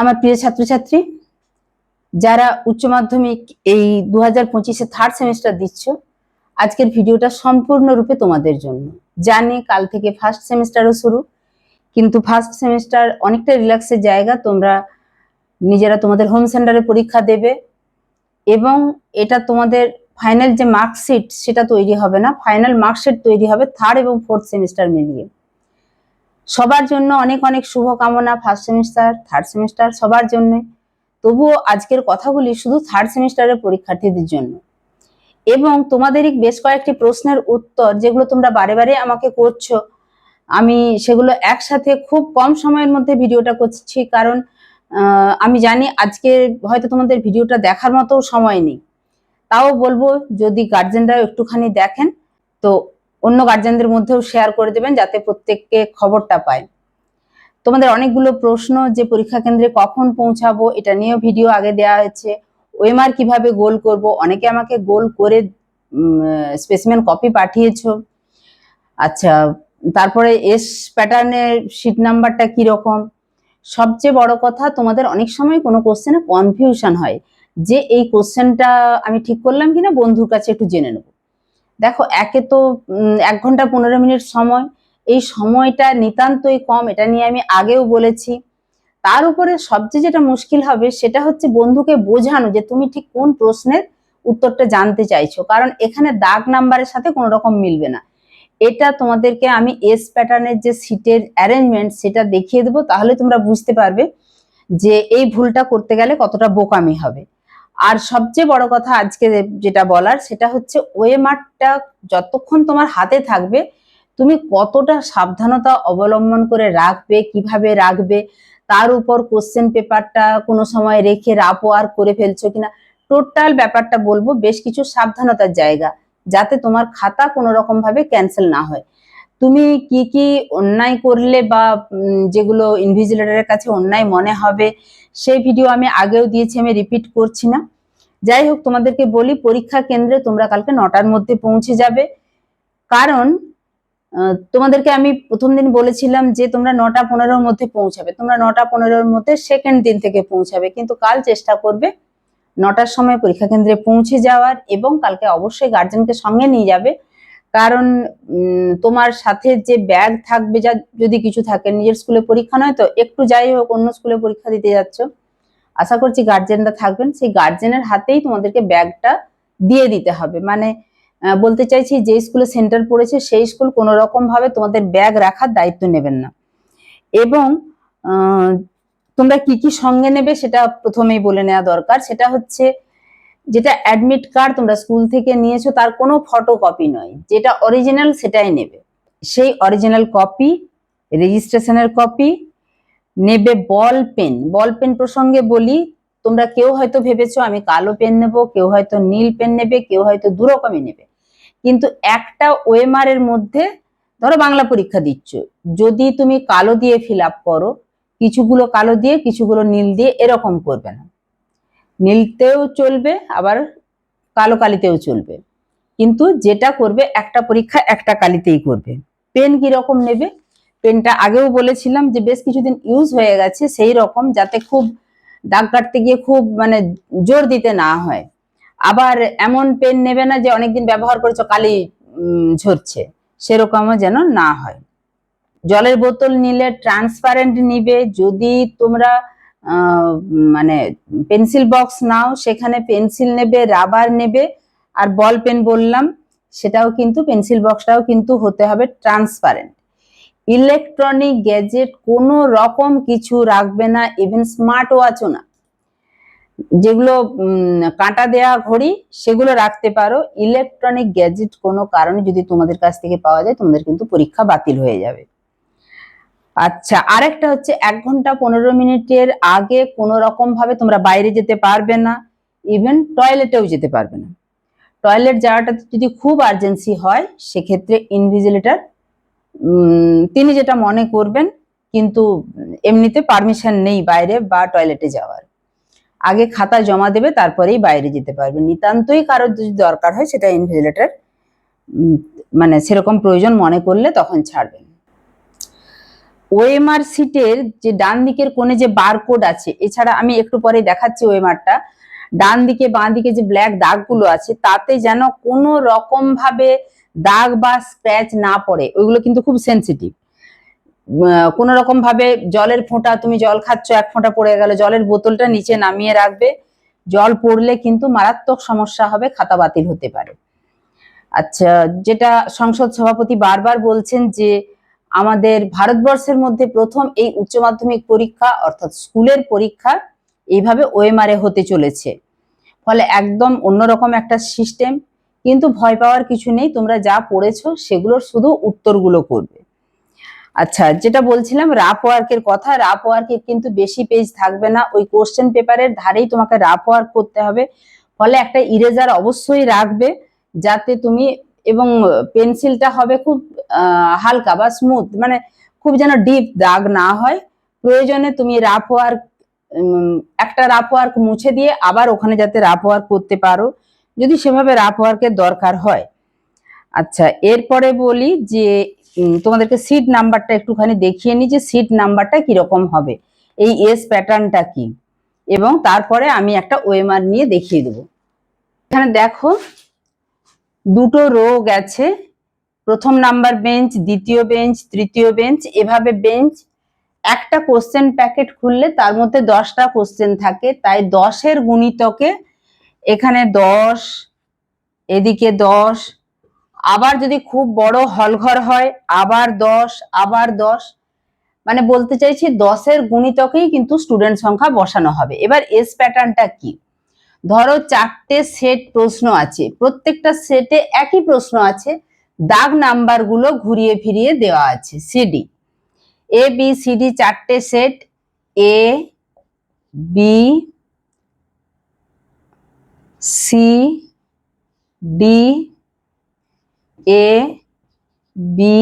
আমার প্রিয় ছাত্রছাত্রী, যারা উচ্চ মাধ্যমিক এই দু হাজার পঁচিশে থার্ড সেমিস্টার দিচ্ছ, আজকের ভিডিওটা সম্পূর্ণরূপে তোমাদের জন্য। জানি কাল থেকে ফার্স্ট সেমিস্টারও শুরু, কিন্তু ফার্স্ট সেমিস্টার অনেকটা রিল্যাক্সের জায়গা, তোমরা নিজেরা তোমাদের হোম সেন্টারে পরীক্ষা দেবে এবং এটা তোমাদের ফাইনাল যে মার্কশিট সেটা তৈরি হবে না। ফাইনাল মার্কশিট তৈরি হবে থার্ড এবং ফোর্থ সেমিস্টার মিলিয়ে। সবার জন্য অনেক অনেক শুভকামনা ফার্স্ট সেমিস্টার থার্ড সেমিস্টার সবার জন্য। তবুও আজকের কথাগুলি শুধু থার্ড সেমিস্টারের পরীক্ষার্থীদের জন্য। এবং তোমাদেরই বেশ কয়েকটি প্রশ্নের উত্তর যেগুলো তোমরা বারে বারে আমাকে করছ, আমি সেগুলো একসাথে খুব কম সময়ের মধ্যে ভিডিওটা করছি কারণ আমি জানি আজকে হয়তো তোমাদের ভিডিওটা দেখার মতো সময় নেই। তাও বলব যদি গার্জেনরা একটুখানি দেখেন, তো অন্য গার্জেনদের মধ্যেও শেয়ার করে দেবেন যাতে প্রত্যেককে খবরটা পায়। তোমাদের অনেকগুলো প্রশ্ন যে পরীক্ষা কেন্দ্রে কখন পৌঁছাবো, এটা নিয়েও ভিডিও আগে দেওয়া হয়েছে। ওয়েমার কীভাবে গোল করব, অনেকে আমাকে গোল করে স্পেসিমেন কপি পাঠিয়েছো। আচ্ছা তারপরে এস প্যাটার্নের শিট নাম্বারটা কি রকম? সবচেয়ে বড় কথা, তোমাদের অনেক সময় কোনো কোশ্চেনে কনফিউশন হয়। যে এই কোশ্চেনটা আমি ঠিক করলাম কিনা, বন্ধুর কাছে একটু জেনে নেব। দেখো, একে তো এক ঘণ্টা পনেরো মিনিট সময়। এই সময়টা নিতান্তই কম, এটা নিয়ে আমি আগেও বলেছি। তার উপরে সবচেয়ে যেটা মুশকিল হবে, সেটা হচ্ছে বন্ধুকে বোঝানো যে তুমি ঠিক কোন প্রশ্নের উত্তরটা জানতে চাইছো। কারণ এখানে দাগ নাম্বারের সাথে কোনো রকম মিলবে না। এটা তোমাদেরকে আমি এস প্যাটার্নের যে সিটের অ্যারেঞ্জমেন্ট সেটা দেখিয়ে দেবো, তাহলে তোমরা বুঝতে পারবে যে এই ভুলটা করতে গেলে কতটা বোকামি হবে। আর সবচেয়ে বড় কথা আজকে যেটা বলার, সেটা হচ্ছে ওয়েমারটা যতক্ষণ তোমার হাতে থাকবে, তুমি কতটা সাবধানতা অবলম্বন করে রাখবে, কীভাবে রাখবে, তার উপর কোশ্চেন পেপারটা কোনো সময় রেখে রাপো আর করে ফেলছো কিনা টোটাল ব্যাপারটা বলব, বেশ কিছু সাবধানতার জায়গা, যাতে তোমার খাতা কোনো রকম ভাবে ক্যান্সেল না হয়। তুমি কি কি অন্যায় করলে বা যেগুলো ইনভিজিলেটরের কাছে অন্যায় মনে হবে, সেই ভিডিও আমি আগেও দিয়েছি, আমি রিপিট করছি না। যাই হোক, তোমাদেরকে বলি, পরীক্ষা কেন্দ্রে তোমরা কালকে নটার মধ্যে পৌঁছে যাবে। কারণ তোমাদেরকে আমি প্রথম দিন বলেছিলাম যে তোমরা নটা পনেরোর মধ্যে পৌঁছাবে। তোমরা নটা পনেরোর মধ্যে সেকেন্ড দিন থেকে পৌঁছাবে। কিন্তু কাল চেষ্টা করবে নটার সময় পরীক্ষা কেন্দ্রে পৌঁছে যাওয়ার এবং কালকে অবশ্যই গার্জেনকে সঙ্গে নিয়ে যাবে। কারণ তোমার সাথে যে ব্যাগ থাকবে, যা যদি কিছু থাকে, নিজের স্কুলে পরীক্ষা নয় তো, একটু যাই হোক, অন্য স্কুলে পরীক্ষা দিতে যাচ্ছ। আশা করছি গার্জেনরা থাকবেন। সেই গার্জেনের হাতেই তোমাদেরকে ব্যাগটা দিয়ে দিতে হবে। মানে বলতে চাইছি যে স্কুলে সেন্টার পড়েছে, সেই স্কুল কোনো রকম ভাবে তোমাদের ব্যাগ রাখার দায়িত্ব নেবেন না। এবং তোমরা কি কি সঙ্গে নেবে, সেটা প্রথমেই বলে নেওয়া দরকার। সেটা হচ্ছে যেটা অ্যাডমিট কার্ড তোমরা স্কুল থেকে নিয়েছো, তার কোনো ফটোকপি নয়। যেটা অরিজিনাল সেটাই নেবে। সেই অরিজিনাল কপি রেজিস্ট্রেশনের কপি নেবে বল পেন বল পেন প্রসঙ্গে বলি, তোমরা কেউ হয়তো ভেবেছো আমি কালো পেন নেব, কেউ হয়তো নীল পেন নেবে, কেউ হয়তো দু রকমই নেবে। কিন্তু একটা ওএমআর এর মধ্যে ধরো বাংলা পরীক্ষা দিচ্ছ। যদি তুমি কালো দিয়ে ফিল আপ করো, কিছুগুলো কালো দিয়ে, কিছুগুলো নীল দিয়ে, এরকম করবে না। নীলতেও চলবে, আবার কালো কালিতেও চলবে। কিন্তু যেটা করবে, একটা পরীক্ষা একটা কালিতেই করবে। পেন রকম নেবে? পেনটা আগেও বলেছিলাম যে বেশ কিছুদিন ইউজ হয়ে গেছে, সেই রকম যাতে খুব দাগ কাটতে গিয়ে খুব মানে জোর দিতে না হয়। আবার এমন পেন নেবে না যে অনেকদিন ব্যবহার করেছ, কালি ঝরছে। সেরকমও যেন না হয়। জলের বোতল নিলে ট্রান্সপারেন্ট নিবে। যদি তোমরা মানে পেন্সিল বক্স নাও, সেখানে পেন্সিল নেবে, রাবার নেবে, আর বল পেন বললাম, সেটাও কিন্তু পেন্সিল বক্সটাও কিন্তু হতে হবে ট্রান্সপারেন্ট। ইলেকট্রনিক গ্যাজেট কোনো রকম কিছু রাখবে না ইভেন স্মার্ট ওয়াচও না। যেগুলো কাঁটা দেয়া ঘড়ি, সেগুলো রাখতে পারো। ইলেকট্রনিক গ্যাজেট কোনো কারণে যদি তোমাদের কাছ থেকে পাওয়া যায়, তোমাদের কিন্তু পরীক্ষা বাতিল হয়ে যাবে। আচ্ছা আরেকটা হচ্ছে এক ঘণ্টা পনেরো মিনিটের আগে কোনো রকম ভাবে তোমরা বাইরে যেতে পারবে না ইভেন টয়লেটেও যেতে পারবে না। টয়লেট যাওয়াটা যদি খুব আর্জেন্সি হয়, সেক্ষেত্রে ইনভিজিলেটর তিনি যেটা মনে করবেন, কিন্তু এমনিতে পারমিশন নেই বাইরে বা টয়লেটে যাওয়ার। আগে খাতা জমা দেবে, তারপরেই বাইরে যেতে পারবে। নিতান্তই কারোর যদি দরকার হয়, সেটা ইনভিজিলেটার মানে সেরকম প্রয়োজন মনে করলে তখন ছাড়বেন ওএমআর সিটের যে ডান দিকের কোণে যে বারকোড আছে, এছাড়া আমি একটু পরে দেখাচ্ছি ওএমআরটা, ডান দিকে বাঁ দিকে যে ব্ল্যাক দাগগুলো আছে, তাতে যেন কোনো রকম ভাবে দাগ বা স্ক্র্যাচ না পড়ে, ওইগুলো কিন্তু খুব সেনসিটিভ কোনো রকম ভাবে জলের ফোঁটা, তুমি জল খাচ্ছ, এক ফোঁটা পড়ে গেল, জলের বোতলটা নিচে নামিয়ে রাখবে, জল পড়লে কিন্তু মারাত্মক সমস্যা হবে, খাতা বাতিল হতে পারে। আচ্ছা যেটা সংসদ সভাপতি বারবার বলছেন যে আমাদের ভারতবর্ষের মধ্যে প্রথম এই উচ্চ মাধ্যমিক পরীক্ষা, অর্থাৎ স্কুলের পরীক্ষা এইভাবে ওএমআরে হতে চলেছে। ফলে একদম অন্যরকম একটা সিস্টেম কিন্তু ভয় পাওয়ার কিছু নেই, তোমরা যা পড়েছো সেগুলোর শুধু উত্তরগুলো করবে। আচ্ছা যেটা বলছিলাম রাফ ওয়ার্কের কথা রাফ ওয়ার্কে কিন্তু বেশি পেজ থাকবে না, ওই কোশ্চেন পেপারের ধারেই তোমাকে রাফ ওয়ার্ক করতে হবে। ফলে একটা ইরেজার অবশ্যই রাখবে, যাতে তুমি এবং পেন্সিলটা হবে খুব হালকা বা স্মুথ মানে খুব যেন ডিপ দাগ না হয়। প্রয়োজনে তুমি রাফ ওয়ার্ক একটা রাফ ওয়ার্ক মুছে দিয়ে আবার ওখানে যাতে রাফ ওয়ার্ক করতে পারো। যদি সেভাবে রাফ ওয়ার্কের দরকার হয়। আচ্ছা এরপরে বলি যে তোমাদেরকে সিট নাম্বারটা একটুখানি দেখিয়ে নিই যে সিট নাম্বারটা কীরকম হবে। এই এস প্যাটার্নটা কি? এবং তারপরে আমি একটা ওএমআর নিয়ে দেখিয়ে দেবো। এখানে দেখো, দুটো রো গেছে। প্রথম নাম্বার বেঞ্চ, দ্বিতীয় বেঞ্চ, তৃতীয় বেঞ্চ, এভাবে বেঞ্চ একটা কোশ্চেন প্যাকেট খুললে তার মধ্যে দশটা কোশ্চেন থাকে, তাই দশের গুণিতকে এখানে দশ, এদিকে দশ, আবার যদি খুব বড় হলঘর হয়, আবার দশ আবার দশ মানে বলতে চাইছি দশের গুণিতকেই কিন্তু স্টুডেন্ট সংখ্যা বসানো হবে। এবার এস প্যাটার্নটা কি? ধরো চারটে সেট প্রশ্ন আছে, প্রত্যেকটা সেটে একই প্রশ্ন আছে দাগ নাম্বারগুলো ঘুরিয়ে ফিরিয়ে দেওয়া আছে C D A B C D চারটে set A B C D A B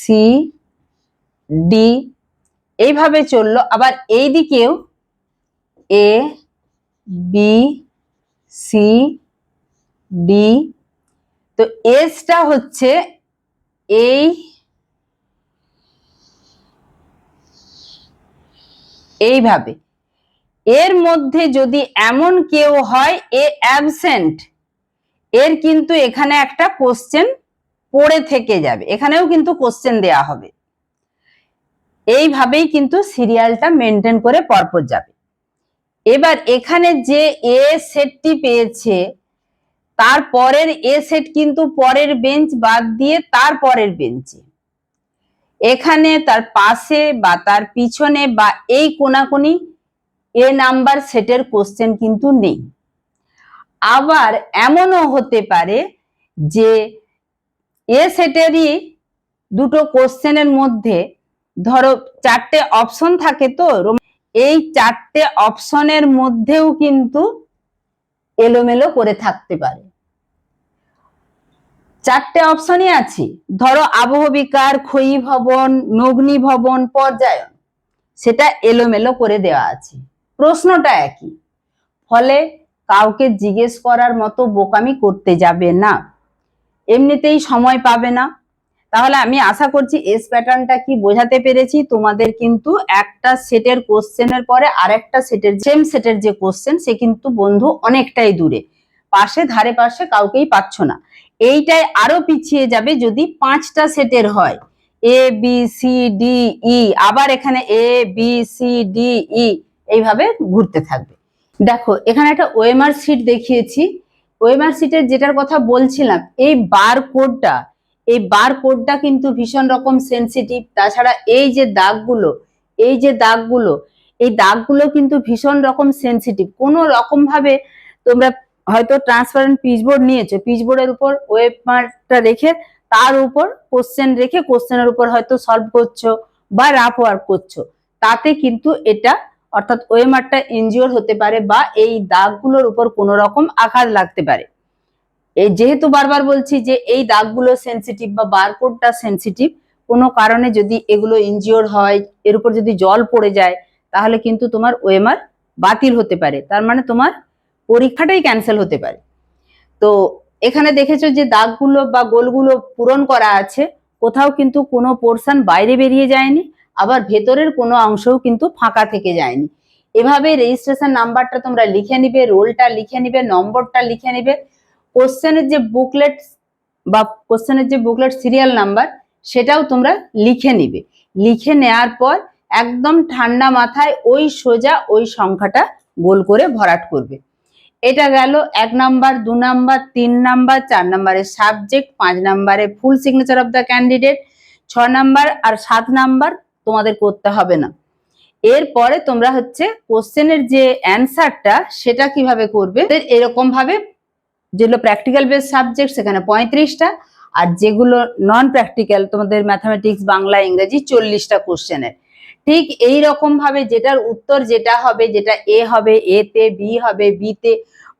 C D এইভাবে চলল, আবার এই দিকেও এ বি সি ডি তো এসটা হচ্ছে এই এইভাবে। এর মধ্যে যদি এমন কেউ হয়, এ অ্যাবসেন্ট এর কিন্তু এখানে একটা কোশ্চেন পড়ে থেকে যাবে। এখানেও কিন্তু কোশ্চেন দেয়া হবে। এইভাবেই কিন্তু সিরিয়ালটা মেনটেন করে পরপর যাবে। এবার এখানে যে এ সেটটি পেয়েছে তার পরের এ সেট কিন্তু পরের বেঞ্চ বাদ দিয়ে তার পরের বেঞ্চে। এখানে তার পাশে বা তার পিছনে বা এই কোনাকুনি এ নাম্বার সেটের কোশ্চেন কিন্তু নেই। আবার এমনও হতে পারে যে এ সেটেরই দুটো কোশ্চেনের মধ্যে ধরো চারটে অপশন থাকে তো এই চারটে অপশনের মধ্যেও কিন্তু এলোমেলো করে থাকতে পারে। চারটে অপশনই আছে। ধরো আবহবিকার ক্ষয়ী ভবন নগ্নি ভবন পর্যায়ন। সেটা এলোমেলো করে দেওয়া আছে। প্রশ্নটা একই। ফলে কাউকে জিজ্ঞেস করার মতো বোকামি করতে যাবে না। এমনিতেই সময় পাবে না। তাহলে আমি আশা করছি এস প্যাটার্নটা কি বোঝাতে পেরেছি? তোমাদের কিন্তু একটা সেটের কোশ্চেনের পরে আরেকটা সেটের সেম সেটের যে কোশ্চেন সে কিন্তু বন্ধু অনেকটাই দূরে। পাশে, ধারে পাশে কাউকেই পাচ্ছ না। এইটাই আরও পিছিয়ে যাবে যদি পাঁচটা সেটের হয়। A B C D E আবার এখানে A B C D E এইভাবে ঘুরতে থাকবে। দেখো, এখানে একটা ওএমআর সিট দেখিয়েছি। ওএমআর সিটের যেটার কথা বলছিলাম, এই বার কোডটা এই বার কোডটা কিন্তু ভীষণ রকম সেনসিটিভ তাছাড়া এই যে দাগগুলো, এই যে দাগগুলো, এই দাগগুলো কিন্তু ভীষণ রকম সেনসিটিভ কোনো রকম ভাবে তোমরা হয়তো ট্রান্সপারেন্ট পিচবোর্ড নিয়েছো। পিচবোর্ডের উপর ওয়েবমার্কটা রেখে তার উপর কোশ্চেন রেখে কোশ্চেনের উপর হয়তো সলভ করছ বা রাফ ওয়ার্ক করছ। তাতে কিন্তু এটা অর্থাৎ ওয়েমারটা ইনজিওর হতে পারে বা এই দাগগুলোর উপর কোনো রকম আঘাত লাগতে পারে। এই যেহেতু বারবার বলছি যে এই দাগগুলো সেনসিটিভ বা বারকোডটা সেনসিটিভ কোনো কারণে যদি এগুলো ইনজিওর হয়, এর উপর যদি জল পড়ে যায়, তাহলে কিন্তু তোমার ওয়েমার বাতিল হতে পারে। তার মানে তোমার পরীক্ষাটাই ক্যান্সেল হতে পারে। তো এখানে দেখেছ যে দাগগুলো বা গোলগুলো পূরণ করা আছে, কোথাও কিন্তু কোনো পোর্শন বাইরে বেরিয়ে যায়নি, আবার ভেতরের কোনো অংশও কিন্তু ফাঁকা থেকে যায়নি। এভাবে রেজিস্ট্রেশন নাম্বারটা তোমরা লিখে নিবে, রোলটা লিখে নিবে, নম্বরটা লিখে নিবে। কোশ্চেনের যে বুকলেট বা কোশ্চেনের যে বুকলেট সিরিয়াল নাম্বার সেটাও তোমরা লিখে নিবে। লিখে নেয়ার পর একদম ঠান্ডা মাথায় ওই সোজা ওই সংখ্যাটা গোল করে ভরাট করবে। এটা গেল এক নাম্বার, দু নাম্বার, তিন নাম্বার, চার নাম্বারের সাবজেক্ট পাঁচ নাম্বারে full signature of the candidate ছ নাম্বার আর সাত নাম্বার তোমাদের করতে হবে না। এরপরে তোমরা হচ্ছে কোশ্চেনের যে অ্যান্সারটা সেটা কীভাবে করবে? এরকম ভাবে যেগুলো প্র্যাকটিক্যাল বেস সাবজেক্ট সেখানে পঁয়ত্রিশটা, আর যেগুলো নন প্র্যাকটিক্যাল তোমাদের ম্যাথামেটিক্স বাংলা, ইংরেজি, চল্লিশটা কোশ্চেনের ঠিক এই রকম ভাবে যেটার উত্তর যেটা হবে, যেটা এ হবে, এ তে, বি হবে, বি তে,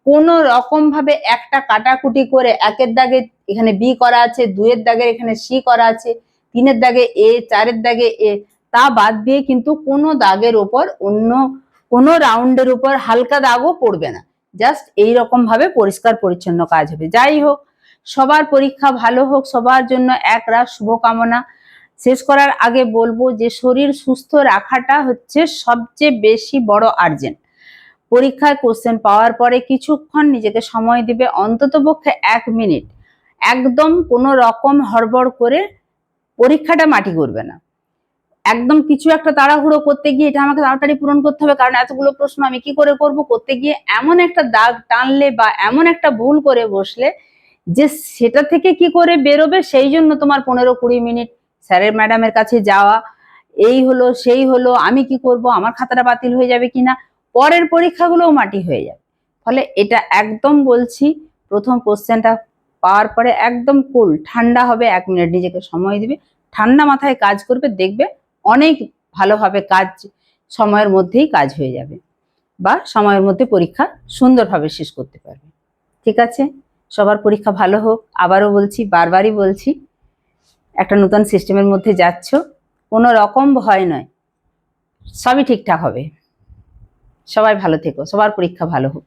কোনো রকম ভাবে একটা কাটাকুটি করে একের দাগে এখানে বি করা আছে দুয়ের দাগে এখানে সি করা আছে, তিনের দাগে এ, চারের দাগে এ, তা বাদ দিয়ে কিন্তু কোনো দাগের ওপর অন্য কোনো রাউন্ডের উপর হালকা দাগও পড়বে না। জাস্ট এই রকম ভাবে পরিষ্কার পরিচ্ছন্ন কাজ হবে। যাই হোক, সবার পরীক্ষা ভালো হোক, সবার জন্য এক রাত শুভকামনা। শেষ করার আগে বলব যে শরীর সুস্থ রাখাটা হচ্ছে সবচেয়ে বেশি বড় আর্জেন্ট। পরীক্ষায় কোশ্চেন পাওয়ার পরে কিছুক্ষণ নিজেকে সময় দিবে অন্তত পক্ষে এক মিনিট। একদম কোনো রকম হড়বড় করে পরীক্ষাটা মাটি করবে না। একদম কিছু একটা তাড়াহুড়ো করতে গিয়ে এটা আমাকে তাড়াতাড়ি পূরণ করতে হবে, কারণ এতগুলো প্রশ্ন আমি কি করে করব? করতে গিয়ে এমন একটা দাগ টানলে বা এমন একটা ভুল করে বসলে যে সেটা থেকে কি করে বেরোবে, সেই জন্য তোমার পনেরো কুড়ি মিনিট স্যারের ম্যাডামের কাছে যাওয়া, এই হলো, সেই হলো, আমি কি করব, আমার খাতাটা বাতিল হয়ে যাবে কিনা, পরের পরীক্ষাগুলোও মাটি হয়ে যাবে। ফলে এটা একদম বলছি, প্রথম কোশ্চেনটা পাওয়ার পরে একদম কুল, ঠান্ডা হবে, এক মিনিট নিজেকে সময় দিবে, ঠান্ডা মাথায় কাজ করবে, দেখবে অনেক ভালোভাবে কাজ, সময়ের মধ্যেই কাজ হয়ে যাবে, বা সময়ের মধ্যে পরীক্ষা সুন্দরভাবে শেষ করতে পারবে। ঠিক আছে? সবার পরীক্ষা ভালো হোক, আবারও বলছি, বারবারই বলছি একটা নতুন সিস্টেমের মধ্যে যাচ্ছ, কোনো রকম ভয় নয়। সবই ঠিকঠাক হবে। সবাই ভালো থেকো, সবার পরীক্ষা ভালো হোক।